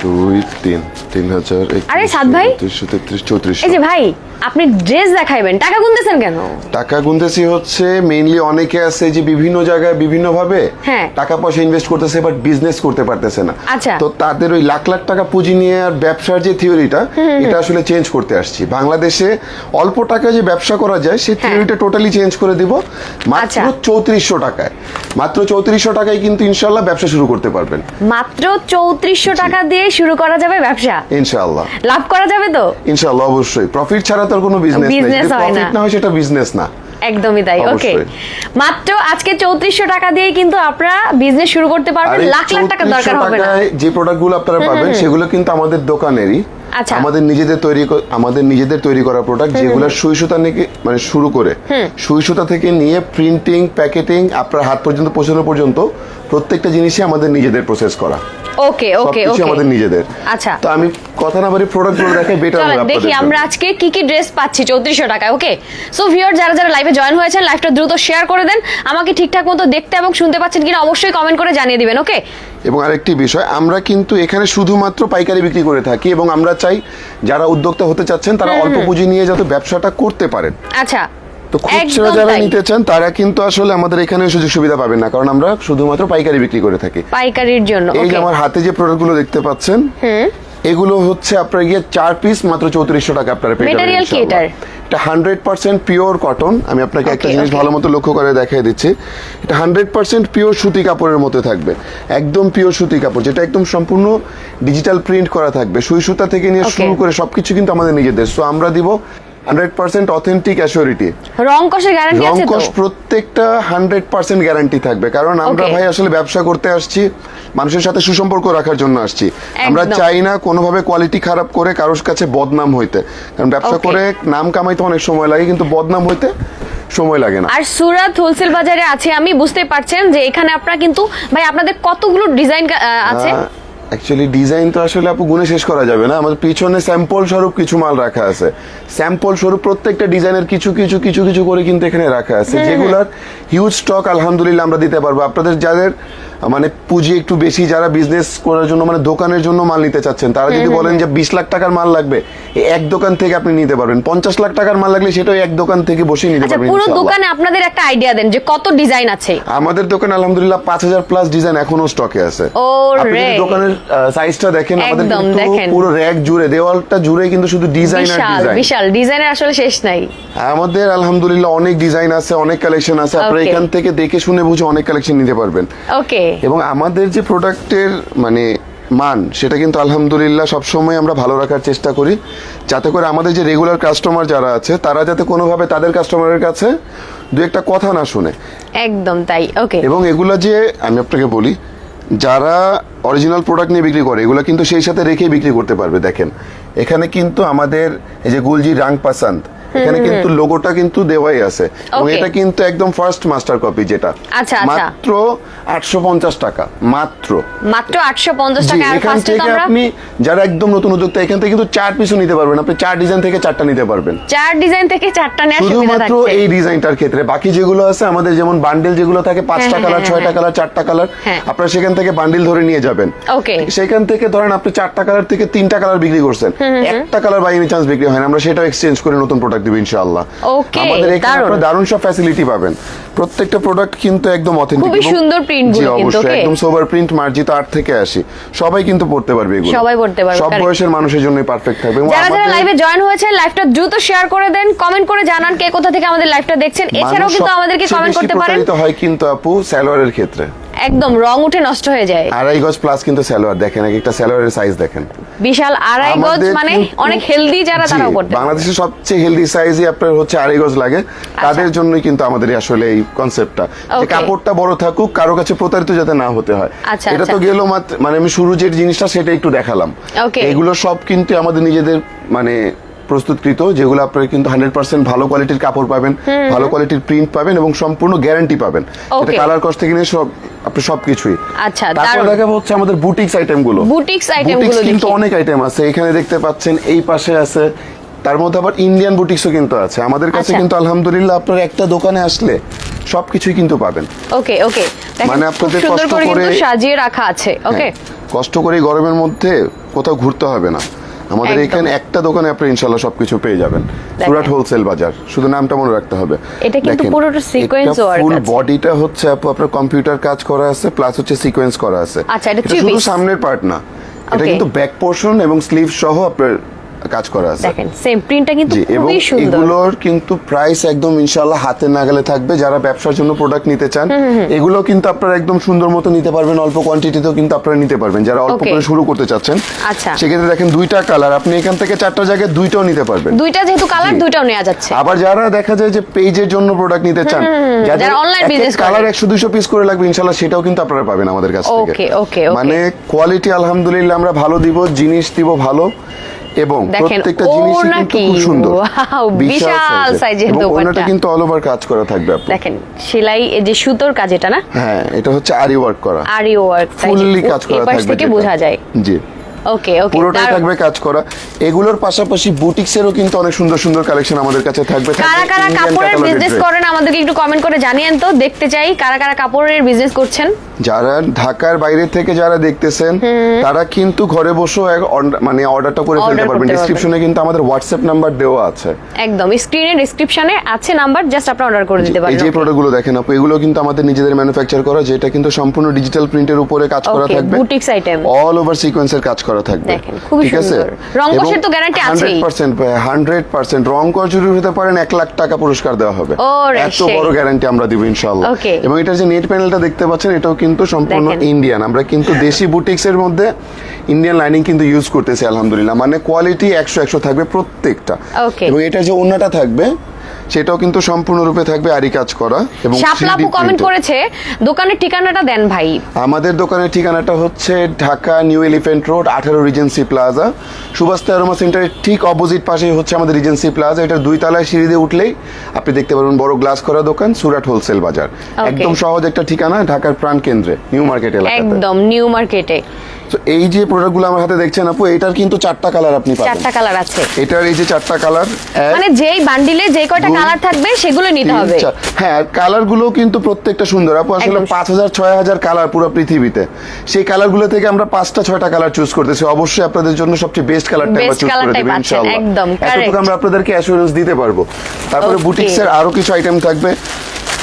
দুই তিন তিন হাজার আরে, সাদ ভাই? তেত্রিশ চৌত্রিশ এই যে ভাই আপনি ড্রেস দেখাইবেন টাকা গুনতেছেন কেন টাকা গুনতেছি হচ্ছে মেইনলি অনেকে আছে যে বিভিন্ন জায়গায় বিভিন্ন ভাবে হ্যাঁ। টাকা পয়সা ইনভেস্ট করতেছে বাট বিজনেস করতে পারতেছে না আচ্ছা। তো তাদের ওই লাখ লাখ টাকা পুঁজি নিয়ে আর ব্যবসার যে থিওরিটা এটা আসলে চেঞ্জ করতে আসছি বাংলাদেশে অল্প টাকায় যে ব্যবসা করা যায় সেই থিওরিটা টোটালি চেঞ্জ করে দিব মাত্র আচ্ছা। চৌত্রিশশো টাকায় মাত্র চৌত্রিশশো টাকায় কিন্তু ইনশাল্লাহ ব্যবসা শুরু করতে পারবেন মাত্র চৌত্রিশশো টাকা দিয়ে শুরু করা যাবে ব্যবসা? ইনশাআল্লাহ। লাভ করা যাবে তো? ইনশাআল্লাহ অবশ্যই। প্রফিট ছাড়া তো কোনো বিজনেস নেই। যদি না। প্রফিট না। হয় সেটা বিজনেস না। একদমই তাই ওকে মাত্র আজকে চৌত্রিশশো টাকা দিয়ে কিন্তু আপনারা বিজনেস শুরু করতে পারবেন। লাখ লাখ টাকা দরকার হবে না। যে প্রোডাক্টগুলো আপনারা পাবেন সেগুলো কিন্তু আমাদের দোকানেরই। আচ্ছা। আমাদের নিজেদের তৈরি আমাদের নিজেদের তৈরি করা প্রোডাক্ট যেগুলো সুই সুতা থেকে মানে শুরু করে। সুই সুতা থেকে নিয়ে প্রিন্টিং প্যাকেটিং আপনার হাত পর্যন্ত পৌঁছানো পর্যন্ত প্রত্যেকটা জিনিসই আমাদের নিজেদের প্রসেস করা। ওকে ওকে ওকে আমাদের নিজেদের। আচ্ছা। তো আমি কথা না বলি প্রোডাক্টগুলো দেখে বেটার হবে দেখি আমরা আজকে কি কি ড্রেস পাচ্ছি চৌত্রিশশো টাকায় ওকে সো ভিউয়ার যারা যারা লাইভে জয়েন হয়েছেন লাইভটা দ্রুত শেয়ার করে দেন। আমাকে ঠিকঠাক মতো দেখতে এবং শুনতে পাচ্ছেন কিনা অবশ্যই কমেন্ট করে জানিয়ে দিবেন ওকে এবং আরেকটি বিষয় আমরা কিন্তু এখানে শুধুমাত্র পাইকারি বিক্রি করে থাকি এবং আমরা চাই যারা উদ্যোক্তা হতে চাচ্ছেন তারা অল্প পুঁজি নিয়ে যাতে ব্যবসাটা করতে পারেন। আচ্ছা। তো খুচরা যারা নিতে চান তারা কিন্তু আসলে আমাদের এখানে সুযোগ সুবিধা পাবেন না কারণ আমরা শুধুমাত্র পাইকারি বিক্রি করে থাকি। পাইকারির জন্য এই যে আমার হাতে যে প্রোডাক্টগুলো দেখতে পাচ্ছেন এগুলো হচ্ছে আপনার গিয়ে চার পিস মাত্র চৌত্রিশশো টাকা আপনারা পেয়ে যাবেন কি এটার? এটা হান্ড্রেড পার্সেন্ট পিওর কটন আমি আপনাকে একটা জিনিস ভালো মতো লক্ষ্য করে দেখিয়ে দিচ্ছি। এটা হান্ড্রেড পার্সেন্ট পিওর সুতি কাপড়ের মতো থাকবে একদম পিওর সুতি কাপড় যেটা একদম সম্পূর্ণ ডিজিটাল প্রিন্ট করা থাকবে। সুই সুতা থেকে নিয়ে শুরু করে সবকিছু কিন্তু আমাদের নিজেদের। সো আমরা দিব হান্ড্রেড পার্সেন্ট অথেন্টিক অ্যাসিওরিটি। রং গ্যারান্টি আছে রংকশ প্রত্যেকটা হান্ড্রেড পার্সেন্ট গ্যারান্টি থাকবে। কারণ আমরা ভাই আসলে ব্যবসা করতে আসছি মানুষের সাথে সুসম্পর্ক রাখার জন্য আসছি। আমরা চাই না কোনোভাবে কোয়ালিটি খারাপ করে কারোর কাছে বদনাম হইতে। কারণ ব্যবসা করে নাম কামাইতে অনেক সময় লাগে কিন্তু বদনাম হইতে সময় লাগে না। আর সুরাত হোলসেল বাজারে আছে আমি বুঝতে পারছেন যে এখানে আপনারা কিন্তু ভাই আপনাদের কতগুলো ডিজাইন আছে? অ্যাকচুয়ালি ডিজাইন তো আসলে আপু গুনে শেষ করা যাবে না। আমাদের পিছনে স্যাম্পল স্বরূপ কিছু মাল রাখা আছে। স্যাম্পল স্বরূপ প্রত্যেকটা ডিজাইনের কিছু কিছু কিছু কিছু করে কিন্তু এখানে রাখা আছে। যেগুলার হিউজ স্টক আলহামদুলিল্লাহ আমরা দিতে পারব। আপনাদের যাদের মানে পুঁজি একটু বেশি যারা বিজনেস করার জন্য মানে দোকানের জন্য মাল নিতে চাচ্ছেন তারা যদি বলেন যে বিশ লাখ টাকার মাল লাগবে এক দোকান থেকে আপনি নিতে পারবেন। পঞ্চাশ লাখ টাকার মাল লাগলে সেটাও এক দোকান থেকে বসে নিতে আচ্ছা পারবেন পুরো দোকানে আপনাদের একটা আইডিয়া দেন যে কত ডিজাইন আছে। আমাদের দোকানে আলহামদুলিল্লাহ পাঁচ হাজার প্লাস ডিজাইন এখনও স্টকে আছে। আপনি দোকানের সাইজটা দেখেন আমাদের। পুরো র্যাক জুড়ে দেওয়ালটা জুড়ে কিন্তু শুধু ডিজাইন আর ডিজাইন বিশাল ডিজাইনের আসলে শেষ নাই। আমাদের আলহামদুলিল্লাহ অনেক ডিজাইন আছে অনেক কালেকশন আছে। আপনারা এখান থেকে দেখে শুনে বুঝে অনেক কালেকশন নিতে পারবেন। ওকে এবং আমাদের যে প্রোডাক্টের মানে মান সেটা কিন্তু আলহামদুলিল্লাহ সবসময় আমরা ভালো রাখার চেষ্টা করি। যাতে করে আমাদের যে রেগুলার কাস্টমার যারা আছে তারা যাতে কোনোভাবে তাদের কাস্টমারের কাছে দু একটা কথা না শুনে। একদম তাই ওকে এবং এগুলো যে আমি আপনাকে বলি যারা অরিজিনাল প্রোডাক্ট নিয়ে বিক্রি করে এগুলো কিন্তু সেই সাথে রেখে বিক্রি করতে পারবে দেখেন। এখানে কিন্তু আমাদের এই যে গুলজি রাং পাসান্ত এখানে কিন্তু লোগোটা কিন্তু দেওয়াই আছে। এবং এটা কিন্তু একদম ফার্স্ট মাস্টার কপি যেটা। আচ্ছা, আচ্ছা। মাত্র আটশো পঞ্চাশ টাকা মাত্র। মাত্র আটশো পঞ্চাশ জি, টাকা এখান থেকে আপনি যারা একদম নতুন উদ্যোক্তা এখান থেকে কিন্তু চার পিসও নিতে পারবেন। আপনি চার ডিজাইন থেকে চারটা নিতে পারবেন। চার ডিজাইন থেকে চারটা নেওয়ার সুবিধা শুধুমাত্র এই ডিজাইনটার ক্ষেত্রে। বাকি যেগুলো আছে আমাদের যেমন বান্ডেল যেগুলো থাকে পাঁচটা হ্যাঁ, কালার হ্যাঁ, ছয়টা হ্যাঁ। কালার চারটা কালার। আপনারা সেখান থেকে বান্ডিল ধরে নিয়ে যাবেন। Okay. সেখান থেকে ধরেন আপনি চারটা কালার থেকে তিনটা কালার বিক্রি করছেন। একটা কালার বাই এনি চান্স বিক্রি হয় না। আমরা সেটাও এক্সচেঞ্জ করে নতুন প্রোডাক্ট দিব ইনশাআল্লাহ। আমাদের এখানে দারুণ। সব ফ্যাসিলিটি পাবেন। প্রত্যেকটা প্রোডাক্ট কিন্তু একদম অথেন্টিক খুবই সুন্দর জি গুলো কিন্তু, okay? একদম সোভার প্রিন্ট মার্জিত আর্ট থেকে আসি সবাই কিন্তু পড়তে পারবে এগুলো। সবাই পড়তে পারবে, সব বয়সের মানুষের জন্যই পারফেক্ট থাকবে যারা যারা লাইভে জয়েন হয়েছে লাইভটা দ্রুত শেয়ার করে দেন কমেন্ট করে জানান কে কোথা থেকে আমাদের লাইভটা দেখছেন। এছাড়াও কিন্তু আমাদেরকে কমেন্ট করতে পারেন। হয় কিন্তু আপু স্যালোয়ারের ক্ষেত্রে। একদম রং উঠে নষ্ট হয়ে যায়। আড়াই গজ প্লাস কিন্তু স্যালোয়ার দেখেন এক একটা স্যালোয়ারের সাইজ দেখেন। বিশাল আড়াই গজ মানে অনেক হেলদি যারা তারাও করতে। বাংলাদেশের সবচেয়ে হেলদি সাইজই আপনার হচ্ছে আড়াই গজ লাগে। তাদের জন্যই কিন্তু আমাদের আসলে এই কনসেপ্টটা যে কাপড়টা বড় থাকুক কারও কাছে প্রতারিত যাতে না হতে হয়। আচ্ছা, এটা তো আচ্ছা। গেল মাত্র মানে আমি শুরু যে জিনিসটা সেটা একটু দেখালাম। এগুলো সব কিন্তু আমাদের নিজেদের মানে প্রস্তুতকৃত যেগুলো আপনারা কিন্তু হান্ড্রেড পার্সেন্ট ভালো কোয়ালিটির কাপড় পাবেন ভালো কোয়ালিটির প্রিন্ট পাবেন এবং সম্পূর্ণ গ্যারান্টি পাবেন। এটা কালার কস্ট থেকে নিয়ে সব আপনি সবকিছুই। আচ্ছা, তারপর। দেখাবো হচ্ছে আমাদের বুটিক্স আইটেমগুলো Boutiques item গুলো কিন্তু অনেক আইটেম আছে। এখানে দেখতে পাচ্ছেন এই পাশে আছে তার মধ্যে আবার ইন্ডিয়ান বুটিক্সও কিন্তু আছে। আমাদের কাছে আচ্ছা। কিন্তু আলহামদুলিল্লাহ আপনার একটা দোকানে আসলে সবকিছুই কিন্তু পাবেন। ওকে ওকে। মানে আপনাদের কষ্ট করে সাজিয়ে রাখা আছে ওকে? হ্যাঁ, কষ্ট করে গরমের মধ্যে কোথাও ঘুরতে হবে না। আমাদের এখানে একটা দোকানে আপনি ইনশাল্লাহ সবকিছু পেয়ে যাবেন। সুরাট হোলসেল বাজার শুধু নামটা মনে রাখতে হবে। এটা কিন্তু পুরোটা এটা work ফুল বডিটা হচ্ছে আপু আপনার কম্পিউটার কাজ করা আছে প্লাস হচ্ছে সিকোয়েন্স করা আছে। আচ্ছা, এটা শুধু সামনের পার্ট না। এটা কিন্তু ব্যাক পোর্শন এবং স্লিভ সহ আপনার কাজ করা আছে। দেখেন সেম প্রিন্টটা কিন্তু খুবই সুন্দর। এগুলোর কিন্তু প্রাইস একদম ইনশাল্লাহ হাতে নাগালে থাকবে। যারা ব্যবসার জন্য প্রোডাক্ট নিতে চান এগুলো কিন্তু আপনারা একদম সুন্দর মতো নিতে পারবেন। অল্প কোয়ান্টিটিতেও কিন্তু আপনারা নিতে পারবেন। যারা অল্প করে শুরু করতে চাচ্ছেন আচ্ছা। সেক্ষেত্রে দেখেন দুইটা কালার আপনি এখান থেকে চারটা জায়গায় দুইটাও নিতে পারবেন। দুইটা যেহেতু কালার। দুইটাও নেওয়া যাচ্ছে। আবার যারা দেখা যায় যে পেজের জন্য প্রোডাক্ট নিতে চান যারা business করে। কালার একশো দুইশো পিস করে লাগবে ইনশাল্লাহ সেটাও কিন্তু আপনারা পাবেন আমাদের কাছ থেকে। Okay, okay. মানে কোয়ালিটি আলহামদুলিল্লাহ আমরা ভালো দিব জিনিস দিব ভালো। এবং দেখেন, প্রত্যেকটা জিনিস কিন্তু? খুব সুন্দর। বিশাল size-এর দোপাট্টা। কিন্তু অল ওভার কাজ করা থাকবে আপনি দেখেন সেলাই এই যে সুতোর কাজ এটা না? হ্যাঁ এটা হচ্ছে আরি ওয়ার্ক করা। আরি ওয়ার্ক ফুললি কাজ করা থাকবে থেকে বোঝা যায়। জি। ওকে ওকে পুরোটাই থাকবে কাজ করা। এগুলোর পাশাপাশি বুটিক্সেরও কিন্তু অনেক সুন্দর সুন্দর কালেকশন আমাদের কাছে থাকবে। কারা কারা কাপড়ের বিজনেস করেন আমাদেরকে একটু কমেন্ট করে জানিয়েন তো দেখতে চাই কারা কারা কাপড়ের বিজনেস করছেন। যারা ঢাকার বাইরে থেকে যারা দেখতেছেন তারা কিন্তু ঘরে বসেও মানে অর্ডারটা করে ফেলতে পারবেন। ডিসক্রিপশনে কিন্তু আমাদের হোয়াটসঅ্যাপ নাম্বার দেওয়া আছে। একদম স্ক্রিনে ডেসক্রিপশনে আছে নাম্বার জাস্ট আপনি অর্ডার করে দিতে এই পারেন যে প্রোডাক্টগুলো দেখেন আপু এগুলো কিন্তু আমাদের নিজেদের ম্যানুফ্যাকচার করা যেটা কিন্তু সম্পূর্ণ ডিজিটাল প্রিন্টের উপরে কাজ করা থাকবে। boutiques item। অল ওভার সিকোয়েন্সের কাজ করা থাকবে। রং কষের তো আছেই। রং কর যদি হতে পারেন এক লাখ টাকা পুরস্কার দেওয়া হবে। এত বড় গ্যারান্টি আমরা দিব Okay. এবং এটার যে নেট প্যানেলটা দেখতে পাচ্ছেন এটাও কিন্তু সম্পূর্ণ ইন্ডিয়ান আমরা কিন্তু দেশি বুটিক্স এর মধ্যে ইন্ডিয়ান লাইনিং কিন্তু ইউজ করতেছি আলহামদুলিল্লাহ। মানে কোয়ালিটি একশো একশো থাকবে প্রত্যেকটা। এবং এটা যে অন্যটা থাকবে সেটাও কিন্তু সম্পূর্ণরূপে থাকবে আরি কাজ করা এবং শাপলাপু কমেন্ট করেছে দোকানের ঠিকানাটা দেন ভাই। আমাদের দোকানের ঠিকানাটা হচ্ছে ঢাকা নিউ এলিফ্যান্ট রোড আঠারো রিজেন্সি প্লাজা। সুভাষতা অ্যারোমা সেন্টারের ঠিক অপোজিট পাশেই হচ্ছে আমাদের রিজেন্সি প্লাজা। এটা দুই তলায় সিঁড়ি দিয়ে উঠলেই আপনি দেখতে পারবেন বড় গ্লাস করা দোকান সুরাট হোলসেল বাজার। একদম সহজ একটা ঠিকানা ঢাকার প্রাণ কেন্দ্রে নিউ মার্কেট এলাকাতে। একদম নিউ মার্কেটে। তো এই যে প্রোডাক্টগুলো আমার হাতে দেখছেন আপু এটার কিন্তু চারটা কালার আপনি পাবেন। চারটা কালার আছে। এটার এই যে চারটা কালার মানে যেই বান্ডিলে যে কয়টা কালার থাকবে সেগুলো নিতে হবে। হ্যাঁ কিন্তু প্রত্যেকটা সুন্দর। আপু আসলে একদম। পাঁচ হাজার ছয় হাজার কালার পুরো পৃথিবীতে। সেই কালারগুলো থেকে আমরা পাঁচটা ছয়টা কালার চুজ করতেছি। অবশ্যই আপনাদের জন্য সবচেয়ে বেস্ট কালারটা আমরা চুজ করে দেবো ইনশাআল্লাহ। একদম, correct. আমরা আপনাদেরকে অ্যাসুরেন্স দিতে পারব। তারপরে Okay. বুটিক্স এর আরও কিছু আইটেম থাকবে।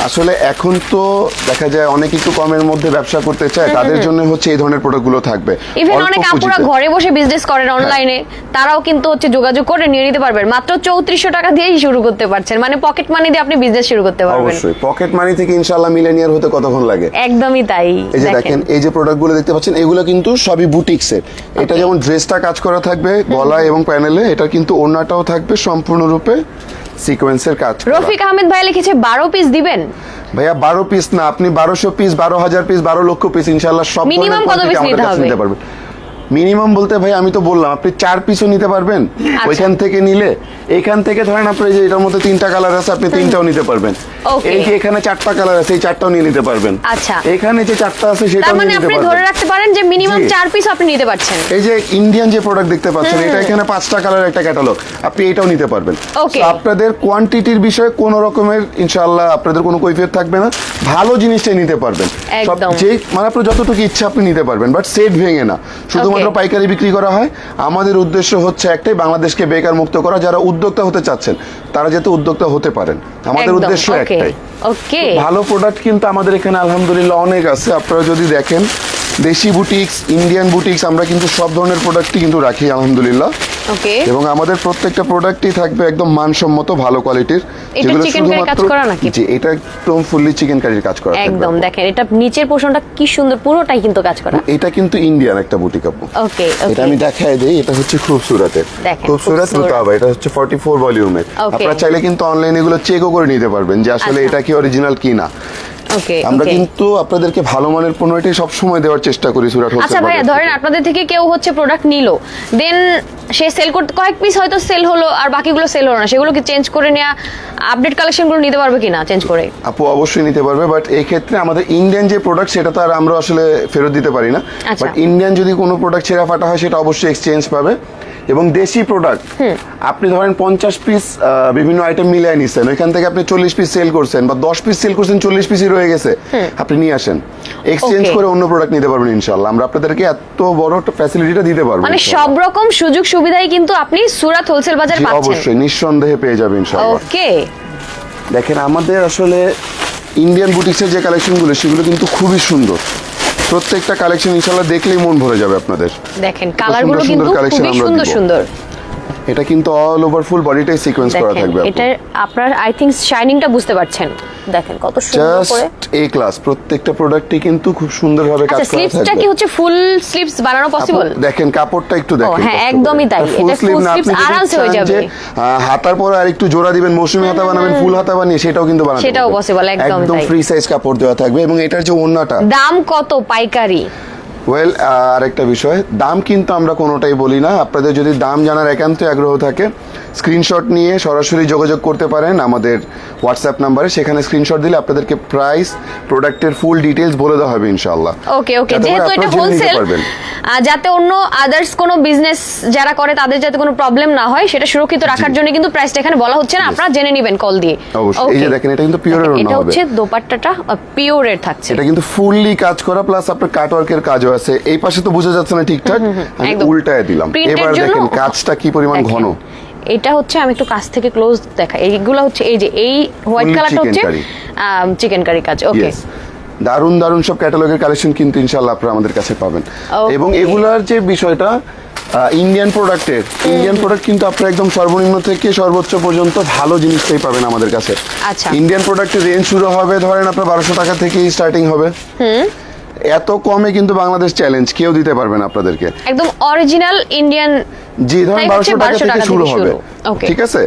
আসলে এখন তো দেখা যায় অনেক একটু কমের মধ্যে ব্যবসা করতে চায় তাদের জন্য হচ্ছে এই ধরনের প্রোডাক্টগুলো থাকবে ইভেন অনেক আপুরা ঘরে বসে বিজনেস করেন অনলাইনে তারাও কিন্তু হচ্ছে যোগাযোগ করে নিয়ে নিতে পারবেন। মাত্র চৌত্রিশশো টাকা দিয়েই শুরু করতে পারছেন। মানে পকেট মানি দিয়ে আপনি বিজনেস শুরু করতে পারবেন। অবশ্যই। পকেট মানি থেকে ইনশাআল্লাহ মিলেনিয়ার হতে কতক্ষণ লাগে? একদমই তাই। এই যে দেখেন। এই যে প্রোডাক্টগুলো দেখতে পাচ্ছেন এগুলো কিন্তু সবই বুটিক্সের এটা যেমন ড্রেসটা কাজ করা থাকবে গলা এবং প্যানেলে এটা কিন্তু ওড়নাটাও থাকবে সম্পূর্ণরূপে। সিকোয়েন্সের কাজ। রফিক আহমেদ ভাই লিখেছে বারো পিস দিবেন ভাইয়া বারো পিস না আপনি বারোশো পিস বারো হাজার পিস বারো লক্ষ পিস ইনশাল্লাহ সব মিনিমাম কত পিস নিতে হবে? মিনিমাম বলতে ভাই আমি তো বললাম আপনি চার পিসও নিতে পারবেন। আচ্ছা। ওইখান থেকে নিলে এইখান থেকে ধরেন আপনার যে এটার মধ্যে তিনটা কালার আছে আপনি তিনটাও নিতে পারবেন. এই যে এখানে চারটা কালার আছে এই চারটাও নিয়ে নিতে পারবেন। আচ্ছা। এখানে যে চারটা আছে সেটাও মানে আপনি ধরে রাখতে পারেন যে মিনিমাম চার পিস আপনি নিতে পারছেন। এই যে ইন্ডিয়ান যে প্রোডাক্ট দেখতে পাচ্ছেন এটা এখানে পাঁচটা কালার একটা ক্যাটালগ আপনি এটাও নিতে পারবেন। আপনাদের কোয়ান্টিটির বিষয়ে কোনো রকমের ইনশাআল্লাহ আপনাদের কোনো কৈফিয়ত থাকবে না। ভালো জিনিসটাই নিতে পারবেন। সব একদম। যে মানে আপনার যতটুকু ইচ্ছা আপনি নিতে পারবেন। বাট সেট ভেঙে না। শুধুমাত্র পাইকারি বিক্রি করা হয়? আমাদের উদ্দেশ্য হচ্ছে একটাই বাংলাদেশকে বেকার মুক্ত করা। যারা উদ্যোক্তা হতে চাচ্ছেন তারা যাতে উদ্যোক্তা হতে পারেন। আমাদের উদ্দেশ্য একটাই. ভালো প্রোডাক্ট কিন্তু আমাদের এখানে আলহামদুলিল্লাহ অনেক আছে। আপনারা যদি দেখেন দেশি বুটিক্স ইন্ডিয়ান বুটিক্স আমরা কিন্তু সব ধরনের প্রোডাক্টই কিন্তু রাখি আলহামদুলিল্লাহ। ওকে এবং আমাদের প্রত্যেকটা প্রোডাক্টই থাকবে একদম মানসম্মত ভালো কোয়ালিটির করা নাকি? জি এটা একদম ফুললি চিকেন কারির কাজ করা একদম দেখেন এটা নিচের পোর্শনটা কি সুন্দর পুরোটাই কিন্তু কাজ করা। এটা কিন্তু ইন্ডিয়ান একটা বুটিক আপু। ওকে এটা আমি দেখাই দেই এটা হচ্ছে খুবসুরাতের। দেখেন, খুবসুরাত খুবসুরত। রুতাবা এটা হচ্ছে 44 ভলিউমের. আপনারা চাইলে কিন্তু অনলাইনে এগুলো চেকও করে নিতে পারবেন যে আসলে আচ্ছা। এটা কি অরিজিনাল কি না। ওকে আমরা কিন্তু আপনাদেরকে ভালো মানের পণ্যটাই সব সময় দেওয়ার চেষ্টা করি সুরাট আচ্ছা ভাইয়া ধরেন আপনাদের থেকে কেউ হচ্ছে প্রোডাক্ট নিল দেন সে সেল করতে কয়েক পিস হয়তো সেল হলো আর বাকিগুলো সেল হলো না সেগুলো কি চেঞ্জ করে নেওয়া আপডেট কালেকশনগুলো নিতে পারবে কিনা চেঞ্জ করে? আপু অবশ্যই নিতে পারবে বাট এই ক্ষেত্রে আমাদের ইন্ডিয়ান যে প্রোডাক্ট সেটা তো আর আমরা আসলে ফেরত দিতে পারি না। আচ্ছা। বাট ইন্ডিয়ান যদি কোনো প্রোডাক্ট ছেঁড়া ফাটা হয় সেটা অবশ্যই এক্সচেঞ্জ পাবে। এবং দেশি প্রোডাক্ট আপনি ধরেন পঞ্চাশ পিস বিভিন্ন আইটেম মিলিয়ে নিচ্ছেন ওইখান থেকে আপনি চল্লিশ পিস সেল করছেন বা দশ পিস সেল করছেন চল্লিশ পিসই রয়ে গেছে আপনি নিয়ে আসেন। এক্সচেঞ্জ করে অন্য প্রোডাক্ট নিতে পারবেন ইনশাল্লাহ আমরা আপনাদেরকে এত বড় একটা ফ্যাসিলিটিটা দিতে পারব মানে সব রকম সুযোগ সুবিধাই কিন্তু আপনি সুরাত হোলসেল বাজার পাচ্ছেন। অবশ্যই নিঃসন্দেহে পেয়ে যাবেন ইনশাল্লাহ ওকে দেখেন আমাদের আসলে ইন্ডিয়ান বুটিক্সের যে কালেকশনগুলো সেগুলো কিন্তু খুবই সুন্দর। প্রত্যেকটা কালেকশন ইনশাল্লাহ দেখলেই মন ভরে যাবে আপনাদের। দেখেন কালারগুলো কিন্তু খুব সুন্দর সুন্দর। এটা কিন্তু অল ওভার ফুল বডিটাই সিকোয়েন্স করা থাকবে এটা আপনার। আই থিংক শাইনিংটা বুঝতে পারছেন। দেখেন কত সুন্দর করে। জাস্ট এ ক্লাস প্রত্যেকটা প্রোডাক্টই কিন্তু খুব সুন্দরভাবে কাজ আচ্ছা করা স্লিপসটা থাকবে। কি হচ্ছে ফুল স্লিপস বানানো পসিবল দেখেন কাপড়টা একটু দেখেন হ্যাঁ, একদমই করে। তাই। এটা না, আপনি sleeves যদি আরামসে হয়ে যাবে। হাতার পরে আর একটু জোড়া দিবেন মৌসুমী হাতা বানাবেন ফুল হাতা বানিয়ে সেটাও কিন্তু বানাতে সেটাও পসিবল একদম একদম ফ্রি সাইজ কাপড় দেওয়া থাকবে এবং এটার যে ওড়নাটা। দাম কত পাইকারি? ওয়েল আরেকটা বিষয় দাম কিন্তু আমরা কোনোটাই বলি না। আপনাদের যদি দাম জানার একান্ত আগ্রহ থাকে স্ক্রিনশট নিয়ে সরাসরি যোগাযোগ করতে পারেন আমাদের হোয়াটসঅ্যাপ নাম্বারে সেখানে স্ক্রিনশট দিলে আপনাদেরকে প্রাইস প্রোডাক্টের ফুল ডিটেলস বলে দেওয়া হবে ইনশাআল্লাহ। ওকে ওকে যেহেতু এটা হোলসেল। যাতে অন্য আদার্স কোনো বিজনেস যারা করে তাদের যাতে কোনো প্রবলেম না হয় সেটা সুরক্ষিত রাখার জন্য কিন্তু প্রাইসটা এখানে বলা হচ্ছে না। আপনারা জেনে নেবেন কল দিয়ে। অবশ্যই। এই যে দেখেন এটা কিন্তু পিওরের হবে এটা হচ্ছে দোপাট্টাটা পিওরের থাকছে। এটা কিন্তু ফুললি কাজ করা প্লাস আপনার কাটওয়ার্কের কাজও আছে এই পাশে তো বোঝা যাচ্ছে না ঠিকঠাক। আমি উল্টায় দিলাম। এবার দেখেন কাজটা কি পরিমাণ ঘন। এটা হচ্ছে আমি একটু কাছ থেকে ক্লোজ দেখা এইগুলো হচ্ছে এই যে এই হোয়াইট কালারটা হচ্ছে চিকেন কারি কাজ ওকে. দারুণ দারুণ সব ক্যাটালগের কালেকশন কিন্তু ইনশাল্লাহ আপনারা আমাদের কাছে পাবেন। এবং এগুলার যে বিষয়টা ইন্ডিয়ান প্রোডাক্টের ইন্ডিয়ান প্রোডাক্ট কিন্তু আপনারা একদম সর্বনিম্ন থেকে সর্বোচ্চ পর্যন্ত ভালো জিনিসটাই পাবেন আমাদের কাছে। আচ্ছা। ইন্ডিয়ান প্রোডাক্টের রেঞ্জ শুরু হবে ধরেন আপনার বারোশো টাকা থেকেই স্টার্টিং হবে। এত কমে কিন্তু বাংলাদেশ চ্যালেঞ্জ কেউ দিতে পারবে না আপনাদেরকে। একদম অরিজিনাল ইন্ডিয়ান জি ধরেন বারোশো টাকা থেকে শুরু হবে। ঠিক আছে?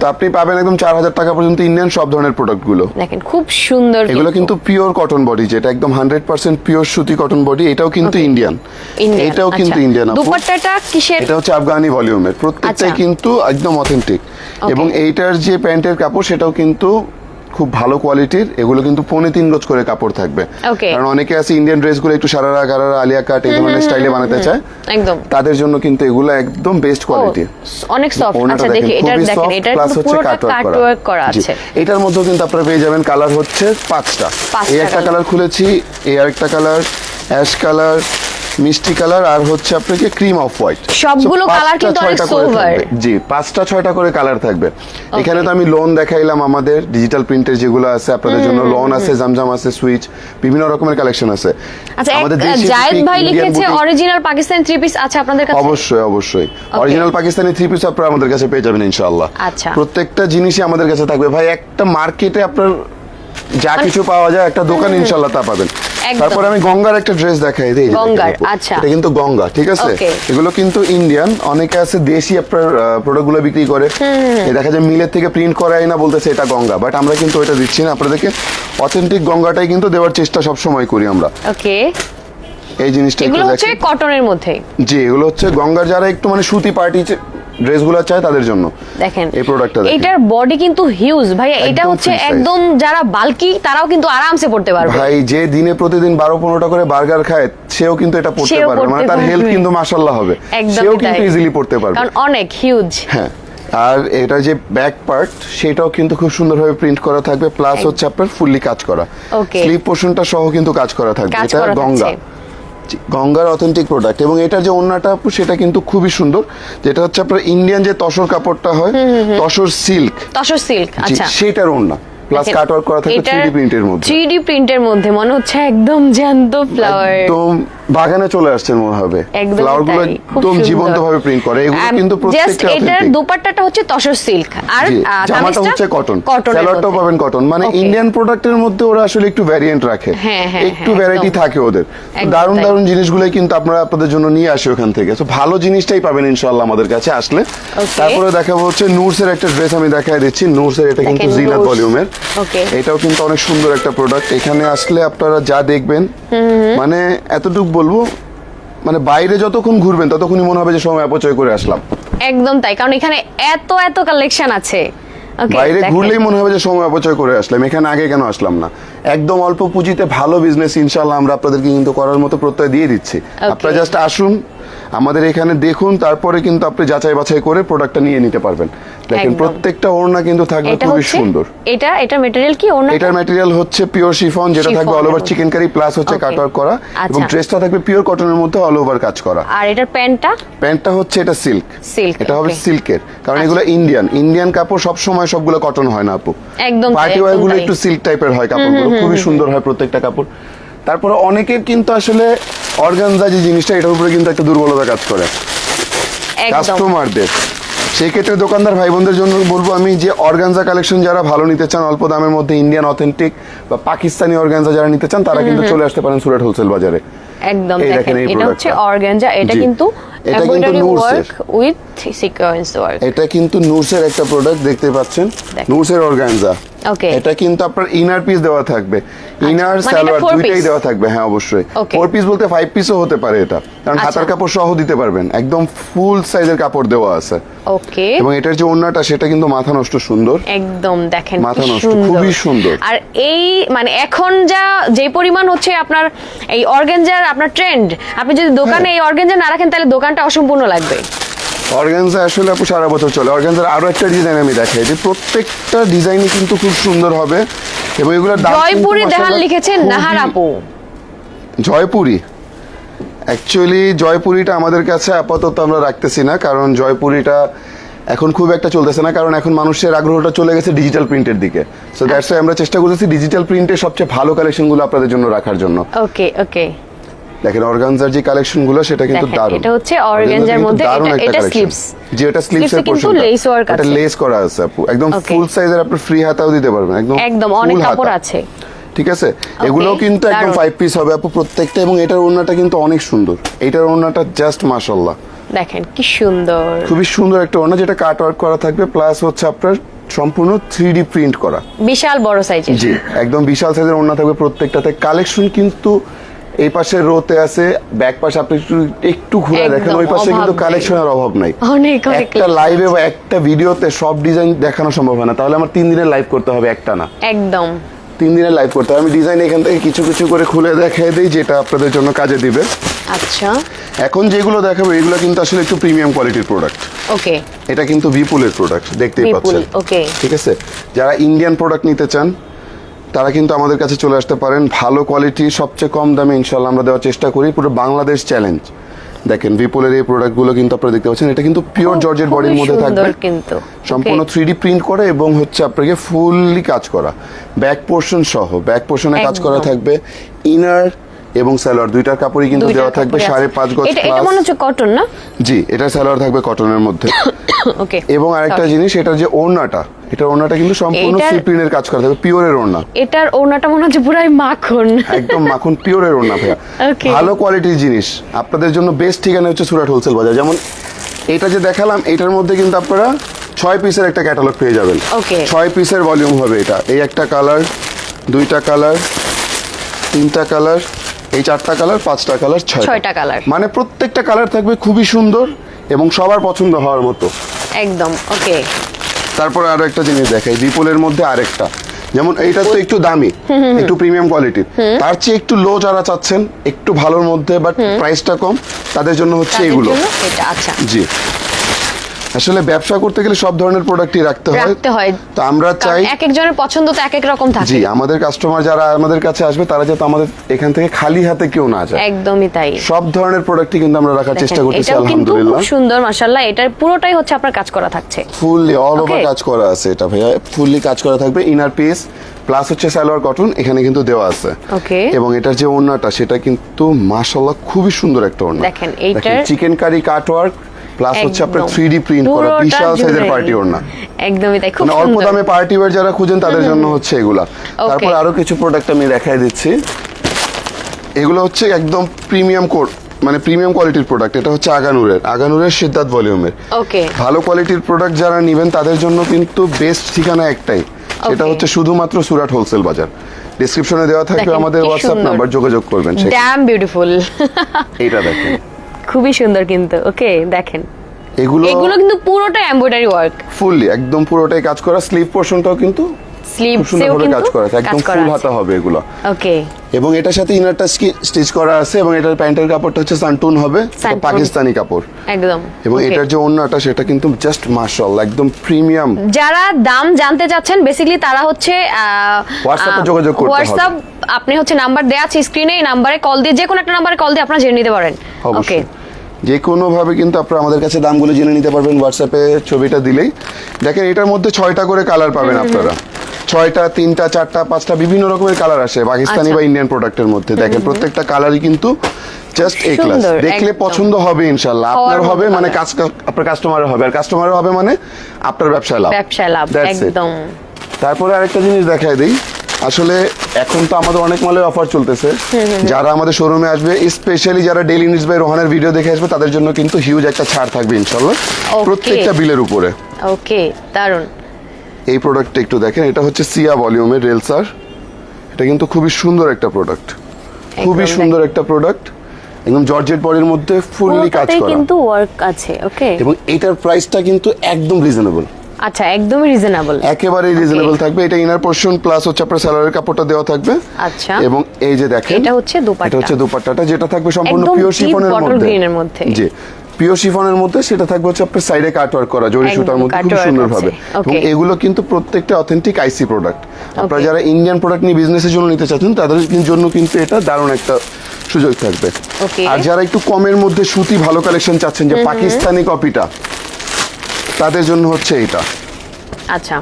তো আপনি পাবেন একদম চার হাজার টাকা পর্যন্ত ইন্ডিয়ান সব ধরনের প্রোডাক্টগুলো দেখেন খুব সুন্দর এগুলো কিন্তু। পিওর কটন বডি যেটা একদম হান্ড্রেড পার্সেন্ট পিওর সুতি কটন বডি এটাও কিন্তু ইন্ডিয়ান এটাও কিন্তু ইন্ডিয়ান দুপাট্টাটা কিসের? এটা হচ্ছে আফগানি ভলিউমের প্রত্যেকটাই আচ্ছা। কিন্তু একদম অথেন্টিক এবং এইটার যে প্যান্টের কাপড় সেটাও কিন্তু খুব ভালো কোয়ালিটির এগুলো কিন্তু পৌনে তিন গজ করে কাপড় থাকবে। কারণ অনেকে আছে ইন্ডিয়ান ড্রেসগুলো একটু সারারা গারারা আলিয়া কাট এই ধরনের স্টাইলে বানাতে চায়। একদম। তাদের জন্য কিন্তু এগুলো একদম বেস্ট কোয়ালিটি অনেক সফট আচ্ছা দেখি এটা দেখেন এটা হচ্ছে পুরোটা কাট ওয়ার্ক করা আছে। এটার মধ্যেও কিন্তু আপনারা পেয়ে যাবেন কালার হচ্ছে পাঁচটা। পাঁচটা এই একটা কালার খুলেছি এই আরেকটা কালার অ্যাশ কালার মিষ্টি কালার আর হচ্ছে আপনাকে ক্রিম অফ হোয়াইট সবগুলো colour কিন্তু অনেক sober। জি পাঁচটা ছয়টা করে কালার থাকবে। এখানে তো আমি লোন দেখাইলাম আমাদের ডিজিটাল প্রিন্টের যেগুলো আছে আপনাদের জন্য লোন আছে জামজাম আছে সুইচ বিভিন্ন রকমের কালেকশন আছে। আচ্ছা আমাদের জায়েদ ভাই লিখেছে অরিজিনাল পাকিস্তানি থ্রি পিস আছে আপনাদের কাছে? অবশ্যই অবশ্যই। অরিজিনাল পাকিস্তানি থ্রি পিস আপনারা আমাদের কাছে পেয়ে যাবেন ইনশাআল্লাহ। আচ্ছা। প্রত্যেকটা জিনিসই আমাদের কাছে থাকবে। ভাই একটা মার্কেটে আপনার যা কিছু পাওয়া যায় একটা দোকান ইনশাআল্লাহ তা পাবেন। তারপর আমি গঙ্গার একটা ড্রেস দেখাই দিই গঙ্গার, আচ্ছা। এটা কিন্তু গঙ্গা ঠিক আছে? এগুলো কিন্তু ইন্ডিয়ান অনেকে আছে দেশি আপনার প্রোডাক্টগুলো বিক্রি করে। এই দেখা যায় মিলের থেকে প্রিন্ট করাই না বলতেছে এটা গঙ্গা বাট আমরা কিন্তু ওইটা দিচ্ছি না। আপনাদেরকে অথেন্টিক গঙ্গাটাই কিন্তু দেওয়ার চেষ্টা সব সময় করি আমরা। ওকে। এই জিনিসটা এগুলো হচ্ছে কটনের মধ্যে? জি এগুলো হচ্ছে গঙ্গার যারা একটু মানে সুতি পার্টি ড্রেসগুলো চায় তাদের জন্য। দেখেন এই প্রোডাক্টটা এটার বডি কিন্তু হিউজ ভাই এটা হচ্ছে একদম যারা বালকি তারাও কিন্তু আরামসে পড়তে পারবে। ভাই যে দিনে প্রতিদিন বারো পনেরোটা করে বার্গার খায় সেও কিন্তু এটা পড়তে পারবে। মানে তার হেলথ কিন্তু মাসাল্লাহ হবে। সেও কিন্তু ইজিলি পড়তে পারবে। কারণ অনেক হিউজ হ্যাঁ আর এটা যে ব্যাক পার্ট সেটাও কিন্তু খুব সুন্দরভাবে প্রিন্ট করা থাকবে। প্লাস হচ্ছে আপনার ফুললি কাজ করা। স্লিপ পোর্শনটা সহ কিন্তু কাজ করা থাকবে। এটা গঙ্গা। গঙ্গার অথেন্টিক প্রোডাক্ট এবং এটা যে ওন্নাটা সেটা কিন্তু খুবই সুন্দর। যেটা হচ্ছে আপনার ইন্ডিয়ান যে তসর কাপড়টা হয় তসর সিল্ক তসর সিল্ক আচ্ছা। সেটার ওন্না প্লাস কাটওয়ার্ক করা থাকবে থ্রি প্রিন্টের মধ্যে। থ্রি ডি প্রিন্টের মধ্যে। মনে হচ্ছে একদম জ্যান্ত ফ্লাওয়ার একদম বাগানে চলে আসছে মনে হবে। ফ্লাওয়ারগুলো একদম জীবন্ত ভাবে প্রিন্ট করে। এগুলো কিন্তু প্রত্যেকটা এটার। দুপাট্টাটা হচ্ছে তসর সিল্ক আর জামাটা হচ্ছে কটন মধ্যে। পাবেন কটন মানে ইন্ডিয়ান প্রোডাক্টের মধ্যে ওরা আসলে একটু ভ্যারিয়েন্ট রাখে। হ্যাঁ, হ্যাঁ, একটু হ্যাঁ, ভ্যারাইটি থাকে ওদের। দারুণ তাই। দারুণ জিনিসগুলোই কিন্তু আপনারা আপনাদের জন্য নিয়ে আসি ওখান থেকে। তো ভালো জিনিসটাই পাবেন ইনশাআল্লাহ আমাদের কাছে আসলে। তারপরে দেখাবো হচ্ছে নুরসের একটা ড্রেস আমি দেখাই দিচ্ছি। নুরসের এটা কিন্তু জিনাত ভলিউমের Okay. এটাও কিন্তু অনেক সুন্দর একটা প্রোডাক্ট এখানে আসলে আপনারা যা দেখবেন মানে এতটুকু বলব মানে বাইরে যতক্ষণ ঘুরবেন ততক্ষণই মনে হবে যে সময় অপচয় করে আসলাম। একদম তাই কারণ এখানে এত এত কালেকশন আছে। বাইরে ঘুরলেই মনে হবে যে সময় অপচয় করে আসলাম এখানে আগে কেন আসলাম না? একদম অল্প পুঁজিতে ভালো বিজনেস ইনশাল্লাহ আমরা আপনাদেরকে কিন্তু করার মতো প্রত্যয় দিয়ে দিচ্ছি। আপনারা জাস্ট আসুন আমাদের এখানে দেখুন তারপরে কিন্তু আপনি যাচাই বাছাই করে প্রোডাক্টটা নিয়ে নিতে পারবেন। দেখেন প্রত্যেকটা ওড়না কিন্তু থাকবে এটা খুবই সুন্দর। এটা এটা মেটেরিয়াল কি ওনা এটার ম্যাটেরিয়াল হচ্ছে পিওর শিফন যেটা থাকবে all over chikankari plus হচ্ছে. কাটওয়ার্ক করা। এবং আচ্ছা। ড্রেসটা থাকবে পিওর কটনের মধ্যে অল ওভার কাজ করা। আর এটার প্যান্টটা? প্যান্টটা হচ্ছে এটা সিল্ক Silk, এটা হবে আচ্ছা। সিল্কের কারণ এগুলো ইন্ডিয়ান ইন্ডিয়ান কাপড় সব সময় সবগুলো কটন হয় না আপু। একদম পার্টি ওয়্যারগুলো একটু সিল্ক টাইপের হয় কাপড়গুলো। খুবই সুন্দর হয় প্রত্যেকটা কাপড়। তারপরে অনেকের কিন্তু আসলে অর্গানজা যে জিনিসটা এটার উপরে কিন্তু একটা দুর্বলতা কাজ করে। কাস্টমারদের সেই ক্ষেত্রে দোকানদার ভাই বোনদের জন্য বলব আমি যে অর্গানজা কালেকশন যারা ভালো নিতে চান অল্প দামের মধ্যে ইন্ডিয়ান অথেন্টিক বা পাকিস্তানি অর্গানজা যারা নিতে চান তারা কিন্তু চলে আসতে পারেন সুরাট হোলসেল বাজারে। একদম দেখেন এটা হচ্ছে অর্গানজা এটা কিন্তু এটা কিন্তু নুরসের। উইথ সিকোয়েন্স ওয়ার্ক এটা কিন্তু নুরসের একটা প্রোডাক্ট দেখতে পাচ্ছেন? নুরসের অর্গানজা Okay. এটা কিন্তু আপনার ইনার পিস দেওয়া থাকবে। ইনার মানে সালোয়ার দুইটাই দেওয়া থাকবে হ্যাঁ অবশ্যই। ফোর পিস বলতে ফাইভ পিসও হতে পারে এটা। কারণ আচ্ছা। হাতার কাপড় সহ দিতে পারবেন। একদম ফুল সাইজের কাপড় দেওয়া আছে। ওকে এবং এটার যে ওন্নাটা সেটা কিন্তু মাথা নষ্ট সুন্দর। একদম দেখেন মাথা নষ্ট, খুবই সুন্দর। আর এই মানে এখন যা যে পরিমাণ হচ্ছে আপনার এই অর্গানজার আপনার ট্রেন্ড আপনি যদি দোকানে হ্যাঁ। এই অর্গানজা না রাখেন তাহলে দোকানটা অসম্পূর্ণ লাগবে। অর্গানজা আসলে আপু সারা বছর চলে। অর্গানজার আরও একটা ডিজাইন আমি দেখাই। যে প্রত্যেকটা ডিজাইনই কিন্তু খুব সুন্দর হবে এবং কিন্তু জয়পুরি মাশাআল্লাহ লিখেছেন নাহার আপু। জয়পুরি? অ্যাকচুয়ালি জয়পুরিটা আমাদের কাছে আপাতত আমরা রাখতেছি না কারণ জয়পুরিটা এখন খুব একটা চলতেছে না কারণ এখন মানুষের আগ্রহটা চলে গেছে ডিজিটাল প্রিন্টের দিকে। সো দ্যাটস আমরা চেষ্টা করতেছি ডিজিটাল প্রিন্টের সবচেয়ে ভালো কালেকশনগুলো আপনাদের জন্য রাখার জন্য। ওকে ওকে দেখেন অর্গানজার যে কালেকশনগুলো সেটা কিন্তু দারুণ। এটা হচ্ছে Organza organza র কিন্তু মধ্যে এটা- যে এটা এর পোর্শনটা lace work এটা লেস করা আছে আপু। একদম ফুল সাইজের আপনি ফ্রি হাতাও দিতে পারবেন। একদম একদম অনেক কাপড় আছে। ঠিক আছে? এগুলোও কিন্তু একদম ফাইভ পিস হবে আপু প্রত্যেকটা এবং এটার ওড়নাটা কিন্তু অনেক সুন্দর। এটার ওড়নাটা জাস্ট মাশাল্লাহ দেখেন কি সুন্দর। খুবই সুন্দর একটা ওড়না যেটা কাট ওয়ার্ক করা থাকবে প্লাস হচ্ছে আপনার সম্পূর্ণ থ্রি ডি প্রিন্ট করা। বিশাল বড় সাইজের জি একদম বিশাল সাইজের ওড়না থাকবে প্রত্যেকটাতে। কালেকশন কিন্তু এই পাশে রোতে আছে ব্যাক পাশে আপনি একটু একটু ঘুরে দেখেন ওই পাশে কিন্তু কালেকশনের অভাব নাই। অনেক অনেক একটা লাইভে বা একটা ভিডিওতে সব ডিজাইন দেখানো সম্ভব হয় না। তাহলে আমার তিন দিনের লাইভ করতে হবে একটা না। একদম। তিন দিনের লাইভ করতে হবে। আমি ডিজাইন এখান থেকে কিছু কিছু করে খুলে দেখাই দিই যেটা আপনাদের জন্য কাজে দিবে। আচ্ছা। এখন যেগুলো দেখাবো এগুলো কিন্তু আসলে একটু প্রিমিয়াম কোয়ালিটির প্রোডাক্ট ওকে। এটা কিন্তু বিপুলের প্রোডাক্ট দেখতেই পাচ্ছেন। ওকে। ঠিক আছে? যারা ইন্ডিয়ান প্রোডাক্ট নিতে চান তারা কিন্তু আমাদের কাছে চলে আসতে পারেন। ভালো কোয়ালিটি সবচেয়ে কম দামে ইনশাল্লাহ আমরা দেওয়ার চেষ্টা করি। পুরো বাংলাদেশ চ্যালেঞ্জ দেখেন বিপুলের এই প্রোডাক্টগুলো কিন্তু আপনারা দেখতে পাচ্ছেন। এটা কিন্তু পিওর জর্জের বডির মধ্যে থাকবে। কিন্তু। সম্পূর্ণ থ্রি ডি প্রিন্ট করা এবং হচ্ছে আপনাকে ফুললি কাজ করা। ব্যাক পোর্শন সহ ব্যাক পোর্শনে কাজ করা। থাকবে। ইনার এবং সালোয়ার দুইটার কাপড়ই কিন্তু দেওয়া থাকবে সাড়ে পাঁচ গজ এটা এটা মনে হচ্ছে কটন না? জি এটা সালোয়ার থাকবে কটনের মধ্যে। ওকে এবং আরেকটা জিনিস এটার যে ওড়নাটা এটার ওড়নাটা কিন্তু সম্পূর্ণ সিপ্রিনের কাজ করা থাকবে পিওরের ওড়না। এটার ওড়নাটা মনে হচ্ছে পুরাই মাখন। একদম মাখন পিওরের ওড়না ভাইয়া। ভালো কোয়ালিটির জিনিস। আপনাদের জন্য বেস্ট ঠিকানা হচ্ছে সুরাট হোলসেল বাজার। যেমন এটা যে দেখালাম এটার মধ্যে কিন্তু আপনারা ছয় পিসের একটা ক্যাটালগ পেয়ে যাবেন। ছয় পিসের ভলিউম হবে এটা। এই একটা কালার দুইটা কালার তিনটা কালার এই চারটা কালার পাঁচটা কালার ছয় ছয়টা কালার মানে প্রত্যেকটা কালার থাকবে খুবই সুন্দর এবং সবার পছন্দ হওয়ার মতো। একদম ওকে তারপরে আরও একটা জিনিস দেখাই বিপুলের মধ্যে আরেকটা। যেমন এইটা তো একটু দামি একটু প্রিমিয়াম কোয়ালিটির তার চেয়ে একটু লো যারা চাচ্ছেন একটু ভালোর মধ্যে বাট প্রাইসটা কম তাদের জন্য হচ্ছে এগুলো। এটা আচ্ছা। জি। আসলে ব্যবসা করতে গেলে সব ধরনের প্রোডাক্টই রাখতে হয়। রাখতে হয়। তো আমরা চাই এক একজনের পছন্দ তো এক এক রকম থাকে। জি আমাদের কাস্টমার যারা আমাদের কাছে আসবে তারা যাতে আমাদের এখান থেকে খালি হাতে কেউ না যায়। একদমই তাই। সব ধরনের প্রোডাক্টই কিন্তু আমরা রাখার চেষ্টা করতেছি কিন্তু খুব সুন্দর মাশাআল্লাহ। এটার পুরোটাই হচ্ছে আপনার কাজ করা থাকছে। ফুললি অল ওভার কাজ করা আছে এটা ভাইয়া। ফুললি কাজ করা থাকবে ইনার পিস প্লাস হচ্ছে সালোয়ার কটন এখানে কিন্তু দেওয়া আছে। Okay. এবং এটার যে ওড়নাটা সেটা কিন্তু মাশাআল্লাহ খুবই সুন্দর একটা ওড়না। দেখেন, এইটার- chikankari cut work plus হচ্ছে আপনার একদম। থ্রি ডি প্রিন্ট করা বিশাল সাইজের। পার্টি ওড়না। একদমই তাই খুব মানে অল্প দামে পার্টি ওয়্যার যারা খুঁজেন তাদের জন্য হচ্ছে এগুলা। তারপর আরও কিছু প্রোডাক্ট আমি দেখাই দিচ্ছি। এগুলো হচ্ছে একদম প্রিমিয়াম কোড মানে প্রিমিয়াম কোয়ালিটির প্রোডাক্ট এটা হচ্ছে আগানুরের আগানুরের সিদ্ধার্থ ভলিউমের ওকে ভালো কোয়ালিটির প্রোডাক্ট যারা নেবেন তাদের জন্য কিন্তু বেস্ট ঠিকানা একটাই। সেটা হচ্ছে শুধুমাত্র সুরাট হোলসেল বাজার। ডেসক্রিপশনে দেওয়া থাকবে আমাদের হোয়াটসঅ্যাপ নাম্বার যোগাযোগ করবেন। ড্যাম বিউটিফুল এটা দেখেন। খুবই সুন্দর কিন্তু ওকে দেখেন। এগুলো এগুলো কিন্তু পুরোটা এমব্রয়ডারি ওয়ার্ক ফুললি একদম পুরোটাই কাজ করা স্লিভ পোর্শনটাও কিন্তু সুন্দর স্লিভসেও কিন্তু কাজ করা আছে একদম ফুল হাতা হবে এগুলো। ওকে। এবং এটার সাথে ইনারটা স্টিচ করা আছে এবং এটার প্যান্টের কাপড়টা হচ্ছে সান্টুন হবে পাকিস্তানি কাপড়। একদম এবং এটার যে অন্যটা সেটা কিন্তু জাস্ট মার্শাল একদম প্রিমিয়াম যারা দাম জানতে চাচ্ছেন বেসিক্যালি তারা হচ্ছে WhatsApp-এ যোগাযোগ করতে হবে। হোয়াটসঅ্যাপ আপনি হচ্ছে নাম্বার দেওয়া আছে স্ক্রিনে এই নাম্বারে কল দিয়ে যে কোনো একটা নাম্বারে কল দিয়ে আপনারা জেনে নিতে পারেন। ওকে। যে কোনো ভাবে কিন্তু আপনারা আমাদের কাছে দামগুলো জেনে নিতে পারবেন হোয়াটসঅ্যাপে ছবিটা দিলেই। দেখেন এটার মধ্যে ছয়টা করে কালার পাবেন আপনারা। ছয়টা তিনটা চারটা পাঁচটা বিভিন্ন রকমের কালার আসে পাকিস্তানি আচ্ছা। বা ইন্ডিয়ান প্রোডাক্টের মধ্যে। দেখেন প্রত্যেকটা কালারই কিন্তু জাস্ট এ ক্লাস দেখলে পছন্দ হবে ইনশাল্লাহ আপনার হবে মানে কাজ আপনার কাস্টমারের হবে। আর কাস্টমারের হবে মানে আপনার ব্যবসায় লাভ। ব্যবসায় লাভ একদম। তারপরে আরেকটা জিনিস দেখাই দিই। আসলে এখন তো আমাদের অনেক মালের অফার চলতেছে। যারা আমাদের শোরুমে আসবে স্পেশালি যারা ডেইলি নিউজ বাই রোহানের ভিডিও দেখে আসবে তাদের জন্য কিন্তু হিউজ একটা ছাড় থাকবে ইনশাল্লাহ. প্রত্যেকটা বিলের উপরে। ওকে দারুণ এই প্রোডাক্টটা একটু দেখেন এটা হচ্ছে সিয়া ভলিউমের রেলসার এটা কিন্তু খুবই সুন্দর একটা প্রোডাক্ট খুবই সুন্দর একটা প্রোডাক্ট একদম জর্জেট বডির মধ্যে ফুললি কাজ করা। কিন্তু ওয়ার্ক আছে ওকে এবং এটার প্রাইসটা কিন্তু একদম রিজনেবল আচ্ছা একদমই রিজনেবল একেবারেই রিজনেবল থাকবে। এটা ইনার পোর্শন প্লাস হচ্ছে আপনার স্যালারের কাপড়টা দেওয়া থাকবে। আচ্ছা। এবং এই যে দেখেন এটা হচ্ছে দোপাট্টা। এটা হচ্ছে দুপাট্টাটা যেটা থাকবে সম্পূর্ণ পিওর শিফনের মধ্যে। জি পিওর শিফনের মধ্যে সেটা থাকবে হচ্ছে আপনার সাইডে কাট ওয়ার্ক করা জরি সুতার মধ্যে খুব cutwork সুন্দর ভাবে এবং এগুলো কিন্তু প্রত্যেকটা অথেন্টিক আইসি প্রোডাক্ট আপনারা যারা ইন্ডিয়ান প্রোডাক্ট নিয়ে বিজনেসের জন্য নিতে চাচ্ছেন তাদের জন্য কিন্তু এটা দারুণ একটা সুযোগ থাকবে। আর যারা একটু কমের মধ্যে সুতি ভালো কালেকশন চাচ্ছেন যে পাকিস্তানি কপিটা তাদের জন্য হচ্ছে এটা আচ্ছা।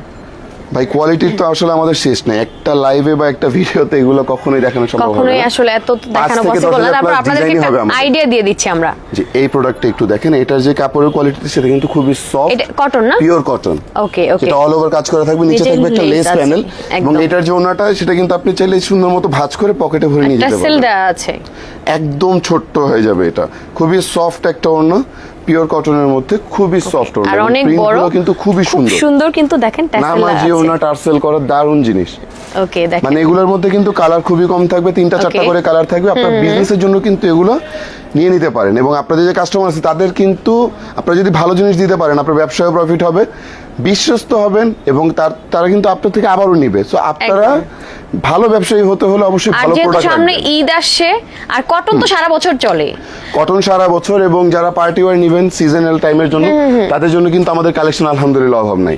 ভাই কোয়ালিটির তো আসলে আমাদের শেষ নাই। একটা লাইভে বা একটা ভিডিওতে এগুলো কখনোই দেখানো সম্ভব হবে কখনোই না। আসলে এত দেখানো পসিবল না। তারপর আপনাদেরকে একটা। আইডিয়া দিয়ে দিচ্ছি আমরা। যে এই প্রোডাক্টটা একটু দেখেন এটার যে কাপড়ের কোয়ালিটি সেটা কিন্তু খুবই সফট এটা cotton না? পিওর কটন ওকে ওকে যেটা অল ওভার কাজ করা থাকবে নিচে থাকবে একটা লেস প্যানেল এবং এটার যে ওনাটা সেটা কিন্তু আপনি চাইলে সুন্দর মতো ভাঁজ করে পকেটে ভরে নিয়ে যেতে পারবেন। আছে। একদম ছোট্ট হয়ে যাবে এটা। খুবই সফট একটা ওড়না। পিওর কটনের মধ্যে খুবই সফট আর অনেক বড় কিন্তু খুবই সুন্দর। সুন্দর কিন্তু দেখেন টার্সেল করা দারুণ জিনিস। ওকে দেখেন। মানে এগুলোর মধ্যে কিন্তু কালার খুবই কম থাকবে তিনটা চারটা করে কালার থাকবে। আপনার বিজনেসের জন্য কিন্তু এগুলো নিয়ে নিতে পারেন। এবং আপনাদের যে কাস্টমার আছে তাদের কিন্তু আপনারা যদি ভালো জিনিস দিতে পারেন আপনার ব্যবসায় প্রফিট হবে। বিশ্বস্ত হবেন এবং তার তারা কিন্তু আপনার থেকে আবারও নিবে। সো আপনারা ভালো ব্যবসায়ী হতে হলে অবশ্যই ভালো প্রোডাক্ট সামনে ঈদ আসছে আর কটন তো সারা বছর চলে। কটন সারা বছর এবং যারা পার্টি ওয়ার নিবেন সিজনাল টাইমের জন্য তাদের জন্য কিন্তু আমাদের কালেকশন আলহামদুলিল্লাহ অভাব নাই।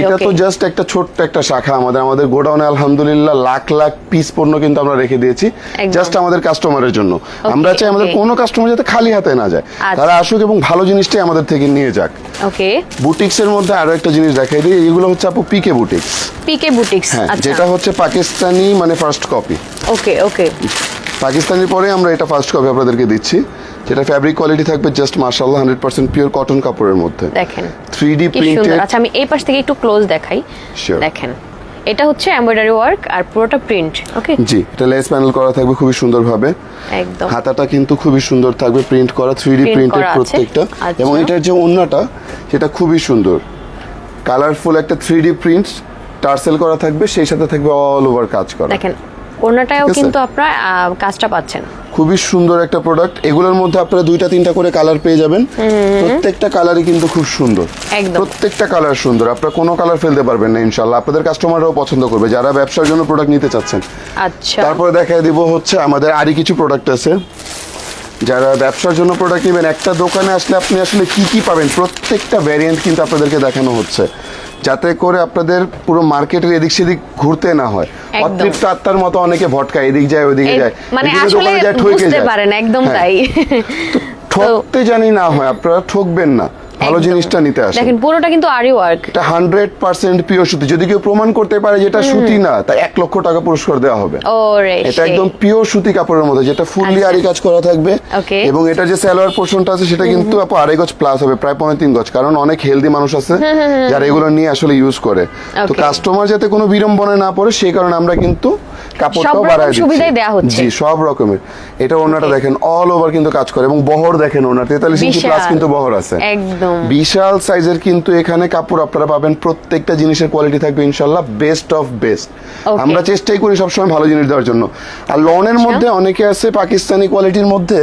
এটা তো জাস্ট একটা ছোট্ট একটা শাখা আমাদের আমাদের গোডাউনে আলহামদুলিল্লাহ লাখ লাখ পিস পণ্য কিন্তু আমরা রেখে দিয়েছি জাস্ট আমাদের কাস্টমারের জন্য। আমরা চাই আমাদের কোনো কাস্টমার যাতে খালি হাতে না যায়। আচ্ছা। তারা আসুক এবং ভালো জিনিসটাই আমাদের থেকে নিয়ে যাক। ওকে বুটিক্স এর মধ্যে আরও একটা জিনিস দেখাই দিই এগুলো হচ্ছে আপু পিকে বুটিক্স পিকে বুটিক্স হ্যাঁ আচ্ছা। যেটা হচ্ছে পাকিস্তানি মানে ফার্স্ট কপি ওকে ওকে পাকিস্তানের পরে আমরা এটা ফার্স্ট কপি আপনাদেরকে দিচ্ছি। যেটা ফ্যাব্রিক কোয়ালিটি থাকবে জাস্ট মার্শাল্লাহ হান্ড্রেড পার্সেন্ট পিওর কটন কাপড়ের মধ্যে। দেখেন থ্রি ডি কি সুন্দর। প্রিন্টেড আচ্ছা আমি এই পাশ থেকে একটু ক্লোজ দেখাই. দেখেন এটা হচ্ছে এমব্রয়ডারি ওয়ার্ক আর পুরোটা প্রিন্ট ওকে জি এটা লেস প্যানেল করা থাকবে খুবই সুন্দরভাবে। একদম। হাতাটা কিন্তু খুবই সুন্দর থাকবে প্রিন্ট করা থ্রি ডি Print প্রিন্টেড প্রত্যেকটা। আচ্ছা। এবং এটার যে ওন্নাটা সেটা খুবই সুন্দর। কালারফুল একটা থ্রি ডি প্রিন্ট টার্সেল করা থাকবে সেই সাথে থাকবে অল ওভার কাজ করা। দেখেন ওনাটাও কিন্তু আপনারা কাজটা পাচ্ছেন। খুবই সুন্দর একটা প্রোডাক্ট এগুলোর মধ্যে আপনারা দুইটা তিনটা করে কালার পেয়ে যাবেন। প্রত্যেকটা কালারই কিন্তু খুব সুন্দর। একদম। প্রত্যেকটা কালার সুন্দর। আপনারা কোনো কালার ফেলতে পারবেন না ইনশাল্লাহ আপনাদের কাস্টমাররাও পছন্দ করবে। যারা ব্যবসার জন্য প্রোডাক্ট নিতে চাচ্ছেন। আচ্ছা। তারপরে দেখাই দিব হচ্ছে আমাদের আরই কিছু প্রোডাক্ট আছে। যারা ব্যবসার জন্য প্রোডাক্ট নেবেন একটা দোকানে আসলে আপনি আসলে কি কি পাবেন? প্রত্যেকটা ভ্যারিয়েন্ট কিন্তু আপনাদেরকে দেখানো হচ্ছে। যাতে করে আপনাদের পুরো মার্কেটের এদিক সেদিক ঘুরতে না হয়। অতৃপ্ত আত্মার মতো অনেকে ভটকায় এদিক যায় ওইদিকে যায়। মানে আসলে বুঝতে পারেন একদম হ্যাঁ। তাই। ঠকতে জানি না হয় আপনারা ঠকবেন না। ভালো জিনিসটা নিতে আসেন দেখেন পুরোটা কিন্তু আরি ওয়ার্ক এটা হান্ড্রেড পার্সেন্ট পিওর সুতি। যদি কেউ প্রমাণ করতে পারে যেটা সুতি না তা এক লক্ষ টাকা পুরস্কার দেওয়া হবে। ও রে এটা একদম পিওর সুতি কাপড়ের মধ্যে যেটা ফুললি আচ্ছা। আরি কাজ করা থাকবে। Okay. এবং এটা যে সালোয়ার পোর্শনটা আছে সেটা কিন্তু আপু আড়াই গজ প্লাস হবে প্রায় পনেরো তিন গজ। কারণ অনেক হেলদি মানুষ আছে যারা এগুলো নিয়ে আসলে ইউজ করে। তো কাস্টমার যাতে কোনো বিড়ম্বনায় না পড়ে সেই কারণে আমরা কিন্তু কাপড়টাও বাড়ায় সুবিধাই দেয়া হচ্ছে। জি সব রকমের। এটা ওনাটা দেখেন অল ওভার কিন্তু কাজ করে এবং বহর দেখেন ওনার তেতাল্লিশ ইঞ্চি প্লাস বিশাল। কিন্তু বহর আছে। একদম। বিশাল সাইজের কিন্তু এখানে কাপড় আপনারা পাবেন প্রত্যেকটা জিনিসের কোয়ালিটি থাকবে ইনশাল্লাহ বেস্ট অফ বেস্ট আমরা চেষ্টাই করি সবসময় ভালো জিনিস দেওয়ার জন্য। আর লনের মধ্যে অনেকে আছে পাকিস্তানি কোয়ালিটির মধ্যে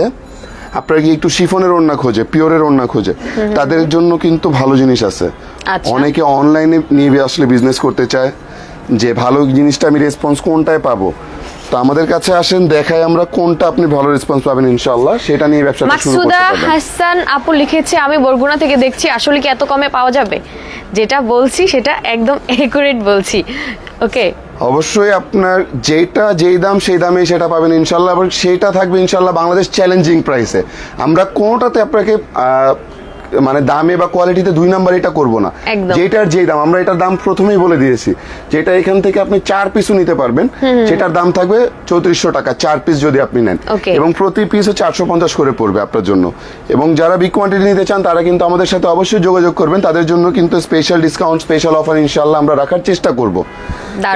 আপনারা কি একটু শিফনের ওড়না খোঁজে পিওরের ওড়না খোঁজে। তাদের জন্য কিন্তু ভালো জিনিস আছে। আচ্ছা। অনেকে অনলাইনে নিয়ে আসলে বিজনেস করতে চায়। যে ভালো জিনিসটা আমি রেসপন্স কোনটায় পাবো? তো আমাদের কাছে আসেন দেখাই আমরা কোনটা আপনি ভালো রেসপন্স পাবেন ইনশাল্লাহ সেটা নিয়ে ব্যবসাটা শুরু করতে মাকসুদা পারবেন। হাসান আপু লিখেছে আমি বরগুনা থেকে দেখছি আসলে কি এত কমে পাওয়া যাবে? যেটা বলছি সেটা একদম একুরেট বলছি। ওকে অবশ্যই আপনার যেটা যেই দাম সেই দামে সেটা পাবেন ইনশাল্লাহ এবং সেইটা থাকবে ইনশাল্লাহ বাংলাদেশ চ্যালেঞ্জিং প্রাইসে আমরা কোনোটাতে আপনাকে মানে দামে বা কোয়ালিটিতে দুই নাম্বার এটা করব না। যেটার যেই দাম আমরা এটার দাম প্রথমেই বলে দিয়েছি। যেটা এখান থেকে আপনি চার পিসও নিতে পারবেন। সেটার দাম থাকবে চৌত্রিশশো টাকা চার পিস যদি আপনি নেন। এবং প্রতি পিসও চারশো পঞ্চাশ করে পড়বে আপনার জন্য। এবং যারা বিগ কোয়ান্টিটি নিতে চান তারা কিন্তু আমাদের সাথে অবশ্যই যোগাযোগ করবেন। তাদের জন্য কিন্তু স্পেশাল ডিসকাউন্ট স্পেশাল অফার ইনশাল্লাহ আমরা রাখার চেষ্টা করব।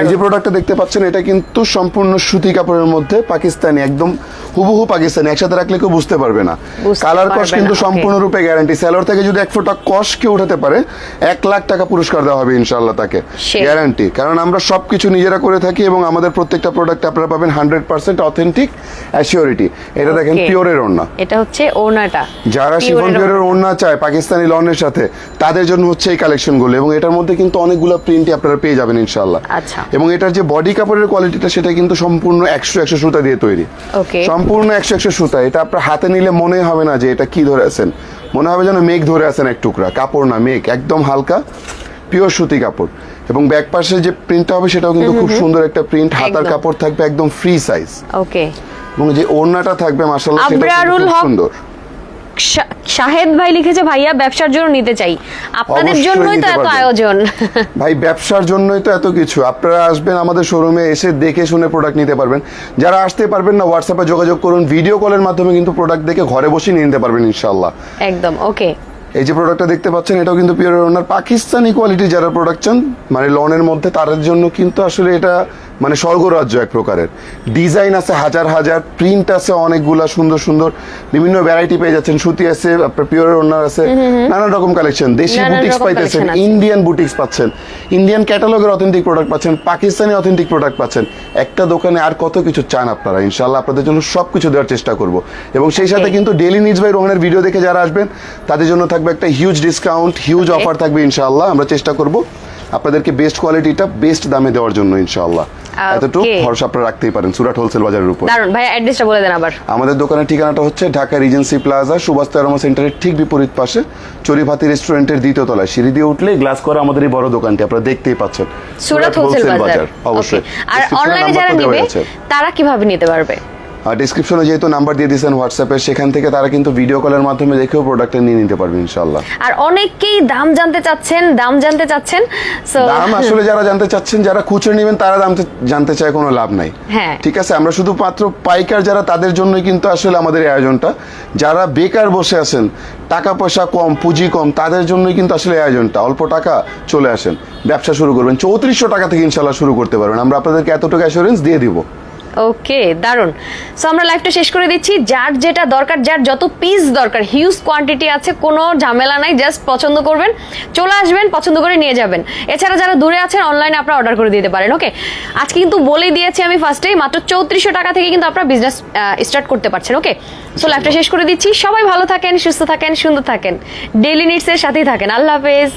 এই যে প্রোডাক্টটা দেখতে পাচ্ছেন এটা কিন্তু সম্পূর্ণ সুতি কাপড়ের মধ্যে পাকিস্তানি একদম হুবহু পাকিস্তানি একসাথে রাখলে কেউ বুঝতে পারবে না। কালার কস কিন্তু. সম্পূর্ণরূপে গ্যারান্টি সেলর থেকে যদি এক ফোঁটা কস কেউ উঠাতে পারে এক লাখ টাকা পুরস্কার দেওয়া হবে ইনশাল্লাহ তাকে। গ্যারান্টি কারণ আমরা সবকিছু নিজেরা করে থাকি এবং আমাদের প্রত্যেকটা প্রোডাক্ট আপনারা পাবেন হান্ড্রেড পার্সেন্ট অথেন্টিক অ্যাসিওরিটি এটা দেখেন পিওরের ওড়না। এটা হচ্ছে ওনাটা যারা শিফন পিওরের ওড়না। চায় পাকিস্তানি লনের সাথে তাদের জন্য হচ্ছে এই কালেকশনগুলো এবং এটার মধ্যে কিন্তু অনেকগুলো প্রিন্টই আপনারা পেয়ে যাবেন ইনশাল্লাহ আচ্ছা। এবং এটার যে বডি কাপড়ের কোয়ালিটিটা সেটা কিন্তু সম্পূর্ণ একশো একশো সুতা দিয়ে তৈরি। সম্পূর্ণ একশো একশো সুতা। এটা আপনার হাতে নিলে মনে হবে না যে এটা কি ধরে আছেন। মনে হবে যেন মেঘ ধরে আছেন এক টুকরা। কাপড় না মেঘ একদম হালকা পিওর সুতি কাপড়। এবং ব্যাক পাশে যে প্রিন্টটা হবে সেটাও কিন্তু খুব সুন্দর একটা প্রিন্ট হাতার কাপড় থাকবে একদম ফ্রি সাইজ ওকে এবং যে ওড়নাটা থাকবে মাশাআল্লাহ সেটা খুব সুন্দর। শাহেদ ভাই লিখেছে ভাইয়া ব্যবসার জন্য নিতে চাই। আপনাদের জন্যই তো এত আয়োজন। ভাই ব্যবসার জন্যই তো এত কিছু। আপনারা আসবেন আমাদের শোরুমে এসে দেখে শুনে প্রোডাক্ট নিতে পারবেন। যারা আসতে পারবেন না হোয়াটসঅ্যাপে যোগাযোগ করুন ভিডিও কলের মাধ্যমে কিন্তু প্রোডাক্ট দেখে ঘরে বসে নিয়ে নিতে পারবেন ইনশাল্লাহ একদম ওকে এই যে প্রোডাক্টটা দেখতে পাচ্ছেন এটাও কিন্তু পিওর ওনার পাকিস্তানি কোয়ালিটি যারা প্রোডাক্ট চান মানে লনের মধ্যে তাদের জন্য কিন্তু আসলে এটা মানে স্বর্গরাজ্য এক প্রকারের। ডিজাইন আছে হাজার হাজার প্রিন্ট আছে অনেকগুলা সুন্দর সুন্দর বিভিন্ন ভ্যারাইটি পেয়ে যাচ্ছেন। সুতি আছে আপনার পিওর ওনার আছে নানা রকম কালেকশন দেশি বুটিক্স পাইতেছেন ইন্ডিয়ান বুটিক্স পাচ্ছেন ইন্ডিয়ান ক্যাটালগের অথেন্টিক প্রোডাক্ট পাচ্ছেন পাকিস্তানি অথেন্টিক প্রোডাক্ট পাচ্ছেন। একটা দোকানে আর কত কিছু চান আপনারা? ইনশাল্লাহ আপনাদের জন্য সব কিছু দেওয়ার চেষ্টা করব। এবং সেই সাথে কিন্তু ডেলি নিডস বাই রোহনের ভিডিও দেখে যারা আসবেন তাদের জন্য থাকবে একটা হিউজ ডিসকাউন্ট হিউজ অফার থাকবে ইনশাআল্লাহ। আমরা চেষ্টা করব আপনাদেরকে বেস্ট কোয়ালিটিটা বেস্ট দামে দেওয়ার জন্য ইনশাআল্লাহ। এতটুকু ভরসা আপনারা রাখতেই পারেন সুরাট হোলসেল বাজারের উপর। দারুণ ভাই অ্যাড্রেসটা বলে দেন আবার। আমাদের দোকানের ঠিকানাটা হচ্ছে ঢাকা রিজেন্সি প্লাজা সুভাষ তেরোমা সেন্টারের ঠিক বিপরীত পাশে চরিভাতি রেস্টুরেন্টের দ্বিতীয় তলায়। সিঁড়ি দিয়ে উঠলে গ্লাস করা আমাদের এই বড় দোকানটি আপনারা দেখতেই পাচ্ছেন। সুরাট হোলসেল বাজার। অবশ্যই। আর অনলাইনে যারা নেবে তারা কীভাবে নিতে পারবে? ডিসক্রিপশনে যেহেতু নাম্বার দিয়ে দিয়েছেন হোয়াটসঅ্যাপে সেখান থেকে তারা কিন্তু ভিডিও কলের মাধ্যমে দেখেও প্রোডাক্টটা নিয়ে নিতে পারবে ইনশাল্লাহ আর অনেকেই দাম জানতে চাচ্ছেন দাম জানতে চাচ্ছেন সো দাম আসলে যারা জানতে চাচ্ছেন যারা খুচরো নেবেন তারা দাম জানতে চায় কোনো লাভ নাই। হ্যাঁ। ঠিক আছে আমরা শুধু শুধুমাত্র পাইকার যারা তাদের জন্যই কিন্তু আসলে আমাদের এই আয়োজনটা। যারা বেকার বসে আছেন টাকা পয়সা কম পুঁজি কম তাদের জন্যই কিন্তু আসলে আয়োজনটা। অল্প টাকা চলে আসেন। ব্যবসা শুরু করবেন। চৌত্রিশশো টাকা থেকে ইনশাল্লাহ শুরু করতে পারবেন। আমরা আপনাদেরকে এতটুকু অ্যাসুরেন্স দিয়ে দিব। ওকে দারুণ সো আমরা লাইভটা শেষ করে দিচ্ছি। যার যেটা দরকার, যার যত পিস দরকার হিউজ কোয়ান্টিটি আছে, কোনো ঝামেলা নাই জাস্ট পছন্দ করবেন, চলে আসবেন, পছন্দ করে নিয়ে যাবেন। এছাড়া যারা দূরে আছেন অনলাইনে আপনারা অর্ডার করে দিতে পারেন ওকে আজকে কিন্তু বলেই দিয়েছি আমি ফার্স্টেই মাত্র চৌত্রিশশো টাকা থেকে কিন্তু আপনারা বিজনেস স্টার্ট করতে পারছেন ওকে সো লাইভটা শেষ করে দিচ্ছি। সবাই ভালো থাকেন, সুস্থ থাকেন, সুন্দর থাকেন। ডেইলি নিডসের সাথেই থাকেন। আল্লাহ হাফেজ।